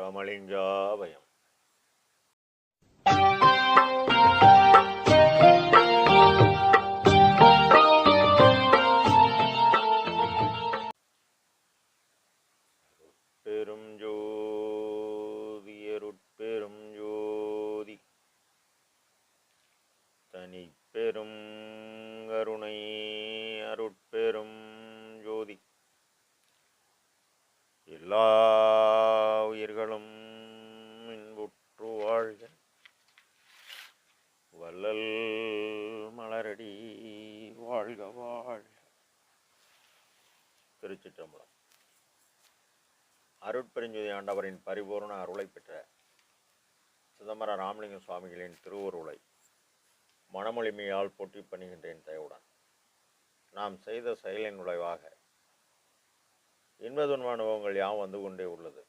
ராமலிங்காபயம் பெரும் ஜோதி அருட்பெரும் ஜோதி தனி பெரும் கருணை அருட்பெரும் ஜோதி எல்லா உயிர்களும் இன்புற்று வாழ்க வள்ளல் மலரடி வாழ்க வாழ்க திருச்சிற்றம்பலம். அருட்பெருஞ்சுதி ஆண்டவரின் பரிபூர்ண அருளை பெற்ற சிதம்பர ராமலிங்க சுவாமிகளின் திருவருளை மனமொழிமையால் போட்டி பணிகின்றேன் தயவுடன். நாம் செய்த செயலின் விளைவாக இன்ப துன்ப அனுபவங்கள் யாவும் வந்து கொண்டே உள்ளது.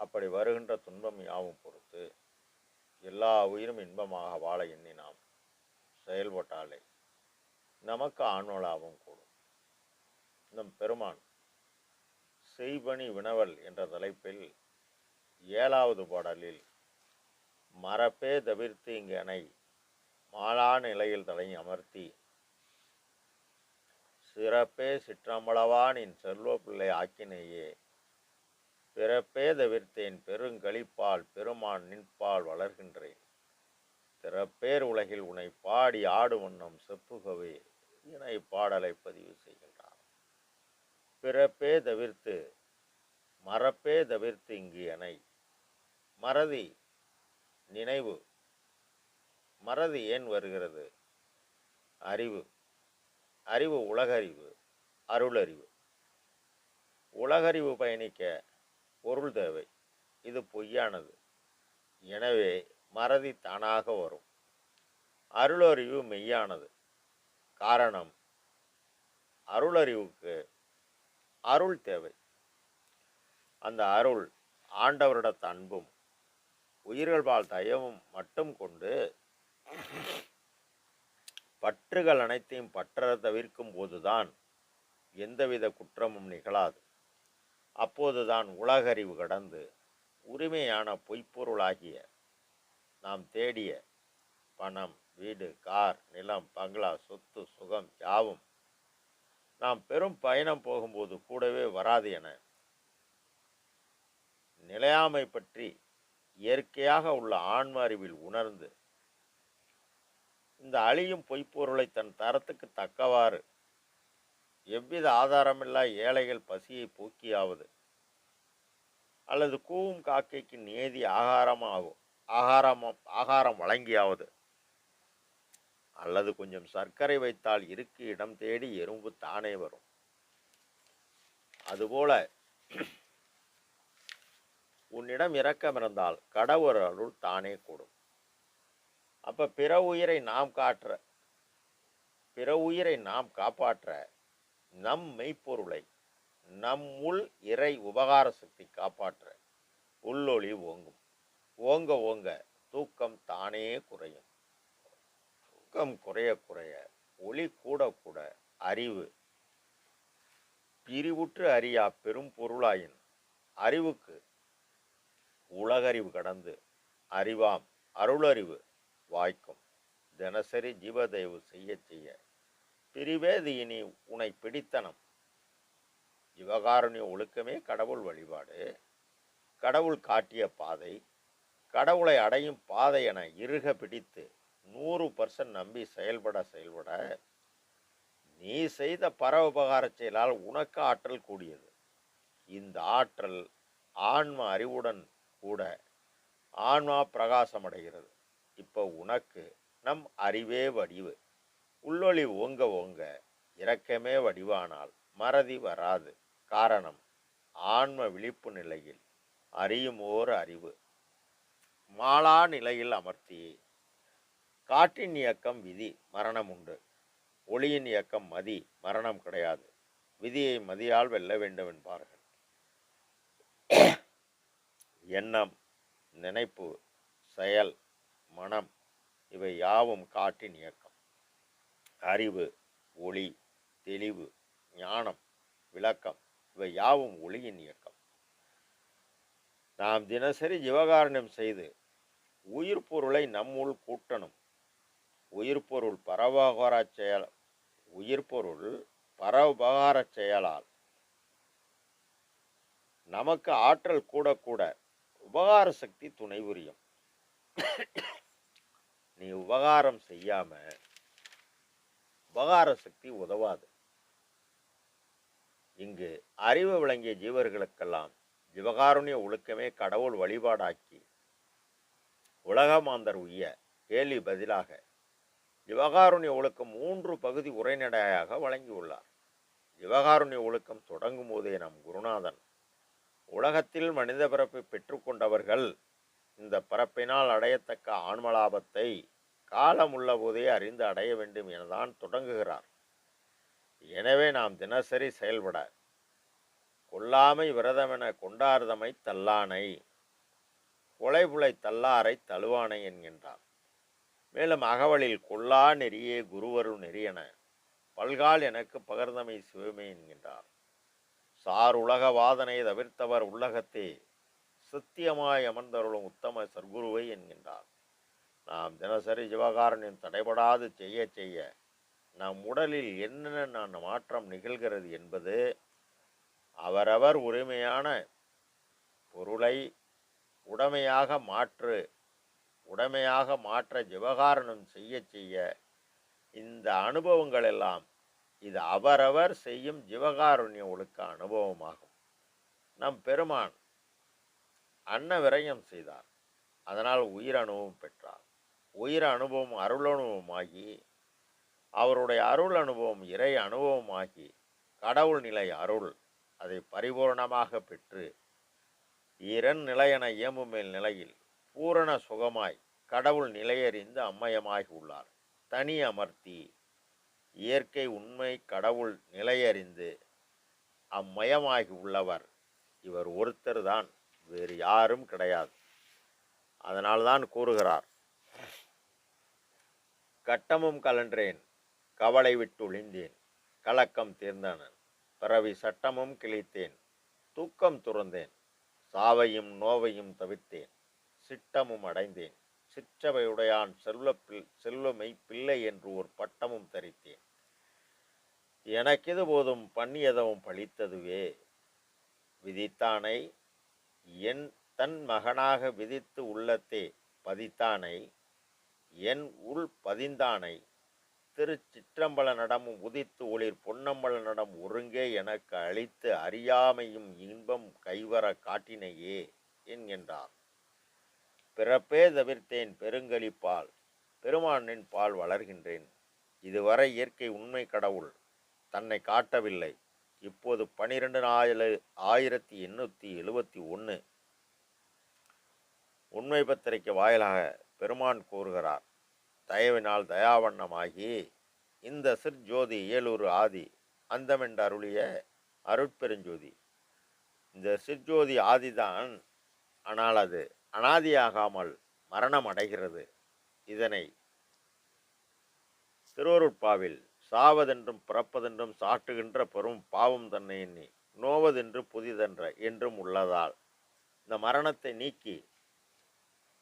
அப்படி வருகின்ற துன்பம் யாவும் பொறுத்து எல்லா உயிரும் இன்பமாக வாழ எண்ணி நாம் செயல்பட்டாலே நமக்கு ஆன்ம கூடும். நம் பெருமான் செய்பணி வினவல் என்ற தலைப்பில் ஏழாவது பாடலில் மரப்பே தவிர்த்து இங்கனை மாலான நிலையில் தலை அமர்த்தி சிறப்பே சிற்றம்பளவானின் செல்வ பிள்ளை ஆக்கினையே பிறப்பே தவிர்த்தேன் பெருங்களிப்பால் பெருமான் நின்பால் வளர்கின்றேன் திறப்பேர் உலகில் உனை பாடி ஆடு வண்ணம் செப்புகவே இணை பாடலை பதிவு செய்கின்றார் பிறப்பே தவிர்த்து மறப்பே தவிர்த்து இங்கு எனை மறதி நினைவு. மறதி ஏன் வருகிறது? அறிவு. அறிவு உலகறிவு அருளறிவு. உலகறிவு பயணிக்க பொருள் தேவை. இது பொய்யானது. எனவே மறதி தானாக வரும். அருளறிவு மெய்யானது. காரணம் அருளறிவுக்கு அருள் தேவை. அந்த அருள் ஆண்டவரிடத்த அன்பும் உயிர்கள் வாழ் தயவும் மட்டும் கொண்டு பற்றுகள் அனைத்தையும் பற்ற தவிர்க்கும் போதுதான் எந்தவித குற்றமும் நிகழாது. அப்போதுதான் உலகறிவு கடந்து உரிமையான பொய்ப்பொருளாகிய நாம் தேடிய பணம் வீடு கார் நிலம் பங்களா சொத்து நாம் பெரும் பயணம் போகும்போது கூடவே வராது என நிலையாமை பற்றி இயற்கையாக உள்ள ஆன்ம அறிவில் உணர்ந்து இந்த அழியும் பொய்ப்பொருளை தன் தரத்துக்கு தக்கவாறு எவ்வித ஆதாரமில்லா ஏழைகள் பசியை போக்கியாவது அல்லது கூவும் காக்கைக்கு நேதி ஆகாரமாகும் ஆகாரம் ஆகாரம் வழங்கியாவது அல்லது கொஞ்சம் சர்க்கரை வைத்தால் இருக்கு இடம் தேடி எறும்பு தானே வரும். அதுபோல உன்னிடம் இரக்கம் இருந்தால் கடவுள் அருள் தானே கூடும். அப்ப பிற உயிரை நாம் காற்ற பிற உயிரை நாம் காப்பாற்ற நம் மெய்ப்பொருளை நம் உள் இறை உபகார சக்தி காப்பாற்ற உள்ளொளி ஓங்கும். ஓங்க ஓங்க தூக்கம் தானே குறையும். தூக்கம் குறைய குறைய ஒளி கூட கூட அறிவு. பிரிவுற்று அறியா பெரும் பொருளாயின் அறிவுக்கு உலகறிவு கடந்து அறிவாம் அருளறிவு வாய்க்கும். தினசரி ஜீவதயவு செய்ய செய்ய பிரிவேது இனி உனை பிடித்தனம். ஜீவகாருண்ய ஒழுக்கமே கடவுள் வழிபாடு. கடவுள் காட்டிய பாதை கடவுளை அடையும் பாதை என இறுக பிடித்து நூறு பர்சன்ட் நம்பி செயல்பட செயல்பட நீ செய்த பர உபகார செயலால் உனக்கு ஆற்றல் கூடியது. இந்த ஆற்றல் ஆன்ம அறிவுடன் கூட ஆன்மா பிரகாசமடைகிறது. இப்போ உனக்கு நம் அறிவே வடிவு. உள்ளொளி ஓங்க ஓங்க இரக்கமே வடிவானால் மறதி வராது. காரணம் ஆன்ம விழிப்பு நிலையில் அறியும் ஓர் அறிவு. மாளா நிலையில் அமர்த்தி காற்றின் இயக்கம் விதி மரணம் உண்டு. ஒளியின் இயக்கம் மதி மரணம் கிடையாது. விதியை மதியால் வெல்ல வேண்டும் என்பார்கள் எண்ணம் நினைப்பு செயல் மனம் இவை யாவும் காற்றின் இயக்கம். அறிவு ஒளி தெளிவு ஞானம் விளக்கம் இவை யாவும் ஒளியின் இயக்கம். நாம் தினசரி ஜீவகாரணம் செய்து உயிர் பொருளை நம்முள் கூட்டணும். உயிர் பொருள் பரவகார செயல் உயிர் பொருள் பரோபகார செயலால். நமக்கு ஆற்றல் கூட கூட உபகார சக்தி துணை புரியும். நீ உபகாரம் செய்யாம உபகார சக்தி உதவாது. இங்கு அறிவு விளங்கிய ஜீவர்களுக்கெல்லாம் ஜீவகாருண்ய ஒழுக்கமே கடவுள் வழிபாடாக்கி உலகமாந்தர் உய்ய கேள்வி பதிலாக ஜீவகாருண்ய ஒழுக்கம் மூன்று பகுதி உரைநடையாக வழங்கியுள்ளார். ஜீவகாருண்ய ஒழுக்கம் தொடங்கும் போதே நம் குருநாதன் உலகத்தில் மனித பிறப்பை பெற்றுக்கொண்டவர்கள் இந்த பிறப்பினால் அடையத்தக்க ஆன்மலாபத்தை காலம் உள்ள போதே அறிந்து அடைய வேண்டும் எனதான் தொடங்குகிறார். எனவே நாம் தினசரி செயல்பட கொல்லாமை விரதமென கொண்டார்தமை தல்லானை கொலைபுலை தல்லாரை தழுவானை என்கின்றார் மேலும் அகவலில் கொல்லா நெறியே குருவரு நெறியென பல்கால் எனக்கு பகர்ந்தமை சிவமே என்கின்றார். சார் உலக வாதனை தவிர்த்தவர் உள்ளகத்தே சத்தியமாய் அமர்ந்தருளும் உத்தம சர்க்குருவை என்கின்றார். நாம் தினசரி சிவகாரனின் தடைபடாது செய்ய செய்ய நம் உடலில் என்னென்ன நான் மாற்றம் நிகழ்கிறது என்பது அவரவர் உரிமையான பொருளை உடைமையாக மாற்று உடைமையாக மாற்ற ஜிவகாரணம் செய்ய செய்ய இந்த அனுபவங்கள் எல்லாம் இது அவரவர் செய்யும் ஜீவகாருண்ய ஒழுக்க அனுபவமாகும். நம் பெருமான் அன்ன விரயம் செய்தார். அதனால் உயிர் அனுபவம் பெற்றார். உயிர் அனுபவம் அருள் அனுபவமாகி அவருடைய அருள் அனுபவம் இறை அனுபவமாகி கடவுள் நிலை அருள் அதை பரிபூர்ணமாக பெற்று இரண் நிலையென இயம்புமேல் நிலையில் பூரண சுகமாய் கடவுள் நிலையறிந்து அம்மயமாகி உள்ளார். தனி அமர்த்தி இயற்கை உண்மை கடவுள் நிலையறிந்து அம்மயமாகி உள்ளவர். இவர் ஒருத்தர் தான் வேறு யாரும் கிடையாது. அதனால்தான் கூறுகிறார் கட்டமும் கலன்றேன் கவலை விட்டு ஒளிந்தேன் கலக்கம் தீர்ந்தனன் பிறவி சட்டமும் கிழித்தேன் தூக்கம் துறந்தேன் சாவையும் நோவையும் தவிர்த்தேன் சிட்டமும் அடைந்தேன். சிற்றவையுடையான் செல்வ பில் செல்வமை பிள்ளை என்று ஒரு பட்டமும் தரித்தேன். எனக்கிது போதும் பண்ணியதவும் பழித்ததுவே? விதித்தானை என் தன் மகனாக விதித்து உள்ளத்தே பதித்தானை என் உள் பதிந்தானை திருச்சிற்றம்பல நடமும் உதித்து ஒளிர் பொன்னம்பல நடம் ஒருங்கே எனக்கு அளித்து அறியாமையும் இன்பம் கைவர காட்டினையே என்கின்றார் பிறப்பே தவிர்த்தேன் பெருங்கலிப்பால் பெருமானின் பால் வளர்கின்றேன். இதுவரை இயற்கை உண்மை கடவுள் தன்னை காட்டவில்லை. இப்போது பனிரெண்டு நாலு ஆயிரத்தி எண்ணூற்றி எழுபத்தி ஒன்று உண்மை பத்திரிகை வாயிலாக பெருமான் கூறுகிறார் தயவினால் தயாவண்ணமாகி இந்த சிற்ஜோதி ஏலூர் ஆதி அந்தமென்று அருளிய அருட்பெருஞ்சோதி. இந்த சிற்ஜோதி ஆதிதான் ஆனால் அது அனாதியாகாமல் மரணம் அடைகிறது இதனை திருவருட்பாவில் சாவதென்றும் பிறப்பதென்றும் சாட்டுகின்ற பெரும் பாவம் தன்னை எண்ணி நோவதென்று புதிதென்ற என்றும் உள்ளதால் இந்த மரணத்தை நீக்கி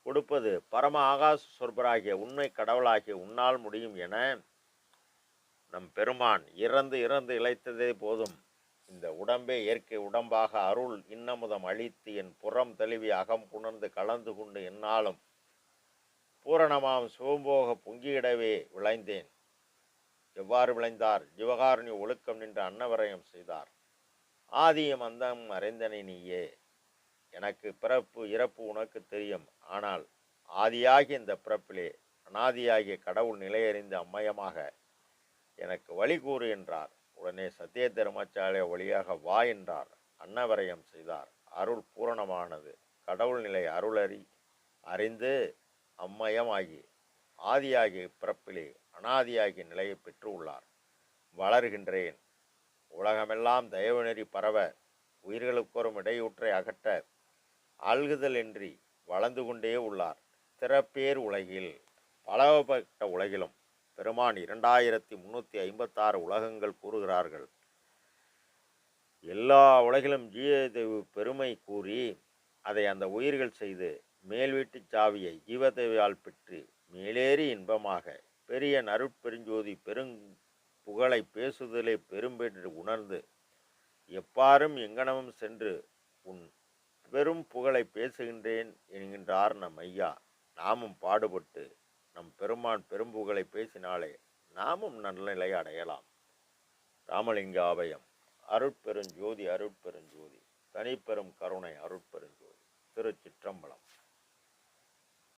கொடுப்பது பரம ஆகாச சொற்பராகிய உண்மை கடவுளாகிய உன்னால் முடியும் என நம் பெருமான் இறந்து இறந்து இழைத்ததே போதும். இந்த உடம்பே இயற்கை உடம்பாக அருள் இன்னமுதம் அழித்து என் புறம் தெளிவி அகம் புணர்ந்து கலந்து கொண்டு என்னாலும் பூரணமாம் சிவம்போக பொங்கியிடவே விளைந்தேன். எவ்வாறு விளைந்தார்? ஜிவகாருண்ய ஒழுக்கம் நின்று அன்னவரயம் செய்தார். ஆதியம் அந்தம் அறிந்தனை நீயே. எனக்கு பிறப்பு இறப்பு உனக்கு தெரியும். ஆனால் ஆதியாகிய இந்த பிறப்பிலே அனாதியாகிய கடவுள் நிலையறிந்து அம்மயமாக எனக்கு வழி கூறு என்றார். உடனே சத்திய தர்மாச்சாரிய வழியாக வா என்றார். அன்னவரயம் செய்தார். அருள் பூரணமானது. கடவுள் நிலை அருளறி அறிந்து அம்மயமாகி ஆதியாகி பிறப்பிலே அனாதியாகி நிலையை பெற்று உள்ளார். வளர்கின்றேன். உலகமெல்லாம் தயவு நெறி பரவ உயிர்களுக்கொரும் இடையூற்றை அகற்ற ஆள்குதலின்றி வளர்ந்து கொண்டே உள்ளார். திறப்பேர் உலகில் பலவப்பட்ட உலகிலும் பெருமான் இரண்டாயிரத்தி முந்நூற்றி ஐம்பத்தாறு உலகங்கள் கூறுகிறார்கள். எல்லா உலகிலும் ஜீவதேவு பெருமை கூறி அதை அந்த உயிர்கள் செய்து மேல் வீட்டுச் சாவியை ஜீவதேவியால் பெற்று மேலேறி இன்பமாக பெரிய நருட்பெருஞ்சோதி பெருங் புகழை பேசுதலை பெரும்பென்று உணர்ந்து எப்பாரும் எங்கனமும் சென்று உன் பெரும் புகழை பேசுகின்றேன் என்கின்றார் நம் ஐயா. நாமும் பாடுபட்டு நம் பெருமான் பெரும்புகழை பேசினாலே நாமும் நன்னிலை அடையலாம். ராமலிங்க ஆபயம் அருட்பெருஞ்சோதி அருட்பெருஞ்சோதி தனிப்பெரும் கருணை அருட்பெருஞ்சோதி திருச்சிற்றம்பலம்.